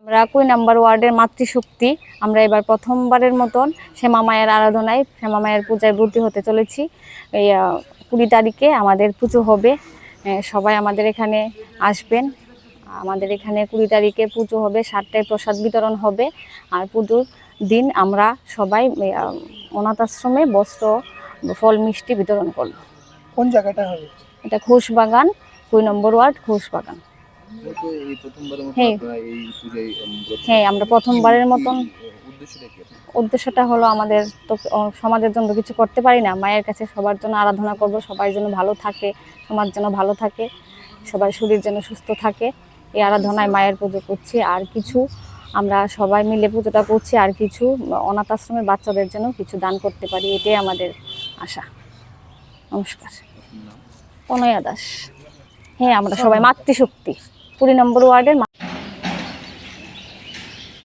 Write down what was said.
আমরা কুড়ি নাম্বার ওয়ার্ডের মাতৃশক্তি? আমরা এবার প্রথমবারের মতন শ্যামা মায়ের আরাধনায় শ্যামা মায়ের পূজায় ভর্তি হতে চলেছি। এই কুড়ি তারিখে আমাদের পুজো হবে। সবাই আমাদের এখানে আসবেন। আমাদের এখানে কুড়ি তারিখে পুজো হবে সাতটায় প্রসাদ বিতরণ হবে। আর পুজোর দিন আমরা সবাই অনাথ আশ্রমে বস্ত্র ফল মিষ্টি বিতরণ করব। কোন জায়গাটা হবে? এটা ঘোষ বাগান কুড়ি নম্বর ওয়ার্ড? ঘোষ হ্যাঁ। হ্যাঁ আমরা প্রথমবারের মতন উদ্দেশ্যটা হলো আমাদের তো সমাজের জন্য কিছু করতে পারি না। মায়ের কাছে সবার জন্য আরাধনা করব সবার জন্য ভালো থাকে সমাজ যেন ভালো থাকে সবার শরীর যেন সুস্থ থাকে। এই আরাধনায় মায়ের পুজো করছি আর কিছু আমরা সবাই মিলে পুজোটা করছি আর কিছু অনাথ আশ্রমের বাচ্চাদের জন্য কিছু দান করতে পারি এটাই আমাদের আশা। নমস্কার? কনয়া দাস। হ্যাঁ আমরা সবাই মাতৃশক্তি। কুড়ি নম্বর ওয়ার্ডের